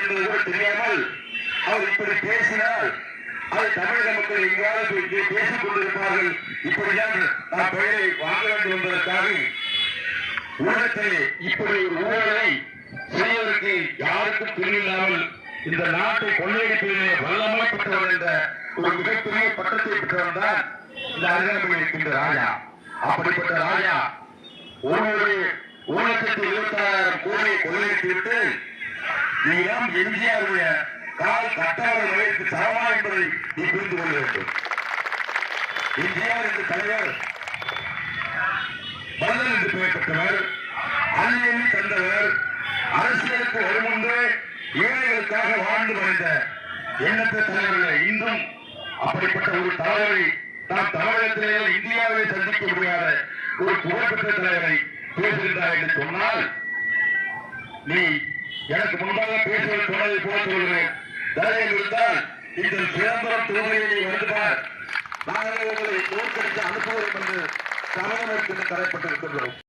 என்பது கூட தெரியாமல் அவர் இப்படி பேசினால் அது தமிழக மக்கள் எங்காவது இங்கே பேசிக் கொண்டிருப்பார்கள். இப்படிதான் நான் பெயரை வாங்க வேண்டும் என்பதற்காக உலகத்திலே இப்படி ஒரு ஊழலை செய்வதற்கு யாருக்கும் தெரியலாமல் இந்த நாட்டை கொள்ளையடிப்பதிலே வல்லமை பெற்றவர் என்ற ஒரு மிகப்பெரிய பட்டத்தை பெற்றவர் தான் இந்த அருகாமையில் இருக்கின்ற ராஜா. அப்படிப்பட்ட ராஜா ஒவ்வொரு ஒரு லட்சத்தி இருபத்தி ஆறாயிரம் கோடியை கொள்ளையிட்டு நீலாம் எம்ஜிஆருடைய கால் கட்டாத நிலையத்து சமமா என்பதை நீ புரிந்து கொள்ள வேண்டும். எம்ஜிஆர் என்ற தலைவர் மன்னன் என்று பெயர்பட்டவர் பெற்றவர் அன்னையை தந்தவர் அரசியலுக்கு வருமுன்பு ஏழைகளுக்காக வாழ்ந்து மறைந்த எண்ணற்ற தலைவர்கள் இன்றும் அப்படிப்பட்ட ஒரு தலைவரை நாம் தமிழகத்திலே இந்தியாவை சந்திக்க முடியாத ஒரு புகழ்பெற்ற தலைவரை பேசுகின்றார் என்று சொன்னால் நீ எனக்கு முன்பாக பேசுவது சொன்னதை போல சொல்கிறேன் தடையில் இருந்தால் இந்த சிதம்பரம் தொகுதியை நீ வருகிறார் நாங்கள் உங்களை தோற்கடித்து அனுப்புவோம் என்று தமிழகத்திற்கு தரப்பட்டிருக்கின்றோம்